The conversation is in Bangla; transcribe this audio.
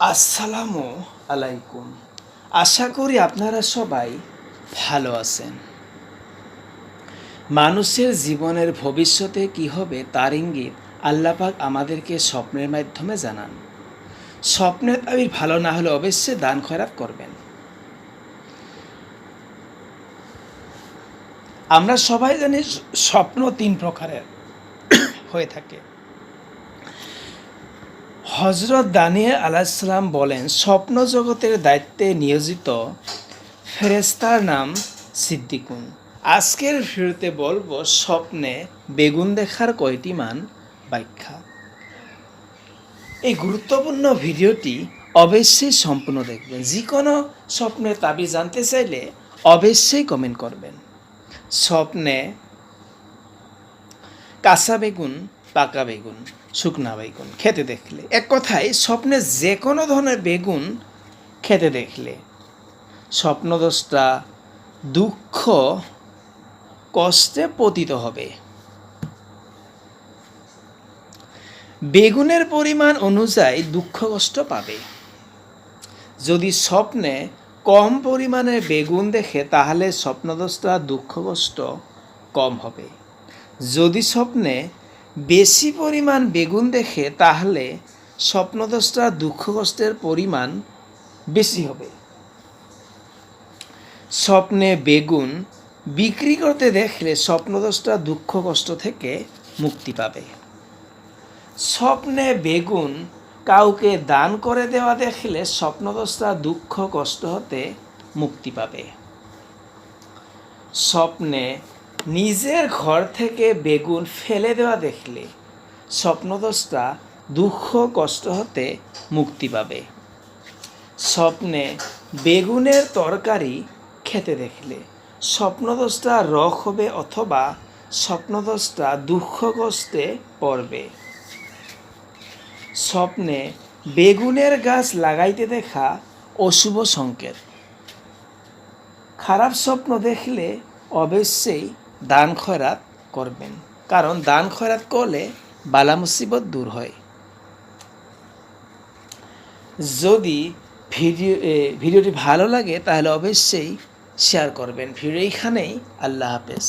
আসসালামু আলাইকুম। আশা করি আপনারা সবাই ভালো আছেন। মানুষের জীবনের ভবিষ্যতে কি হবে তার ইঙ্গিত আল্লাপাক আমাদেরকে স্বপ্নের মাধ্যমে জানান। স্বপ্নের তাবির ভালো না হলে অবশ্যই দান খয়রাত করবেন। আমরা সবাই জানি স্বপ্ন তিন প্রকারের হয়ে থাকে। হজরত দানিয়াল আলাইসালাম বলেন, স্বপ্ন জগতের দায়িত্বে নিয়োজিত ফেরেস্তার নাম সিদ্দিকুন। আজকের ভিডিওতে বলব, স্বপ্নে বেগুন দেখার কয়টি মান ব্যাখ্যা? এই গুরুত্বপূর্ণ ভিডিওটি অবশ্যই সম্পূর্ণ দেখবেন। যে কোনো স্বপ্নের তাবি জানতে চাইলে অবশ্যই কমেন্ট করবেন। স্বপ্নে কাঁচা বেগুন পাকা বেগুন, শুকনা বেগুন খেতে দেখলে। এক কথায়, স্বপ্নে যে কোনো ধরনের বেগুন খেতে দেখলে স্বপ্নদোষটা দুঃখ কষ্টে পতিত হবে। বেগুনের পরিমাণ অনুযায়ী দুঃখ কষ্ট পাবে। যদি স্বপ্নে কম পরিমাণে বেগুন দেখে, তাহলে স্বপ্নদোষটা দুঃখ কষ্ট কম হবে। যদি স্বপ্নে বেশি পরিমাণ বেগুন দেখে তাহলে স্বপ্নদোষটা দুঃখ কষ্টের পরিমাণ বেশি হবে। স্বপ্নে বেগুন বিক্রি করতে দেখলে স্বপ্নদোষটা দুঃখ কষ্ট থেকে মুক্তি পাবে। স্বপ্নে বেগুন কাউকে দান করে দেওয়া দেখলে স্বপ্নদোষটা দুঃখ কষ্ট হতে মুক্তি পাবে। স্বপ্নে নিজের ঘর থেকে বেগুন ফেলে দেওয়া দেখলে স্বপ্নদোষটা দুঃখ কষ্ট হতে মুক্তি পাবে। স্বপ্নে বেগুনের তরকারি খেতে দেখলে স্বপ্নদোষটা রক হবে অথবা স্বপ্নদোষটা দুঃখ কষ্টে পড়বে। স্বপ্নে বেগুনের গাছ লাগাইতে দেখা অশুভ সংকেত। খারাপ স্বপ্ন দেখলে অবশ্যই দান খয়রাত করবেন। কারণ দান খয়রাত করলে বালা মুসিবত দূর হয়। যদি ভিডিও ভিডিওটি ভালো লাগে তাহলে অবশ্যই শেয়ার করবেন। ভিডিও এইখানেই। আল্লাহ হাফেজ।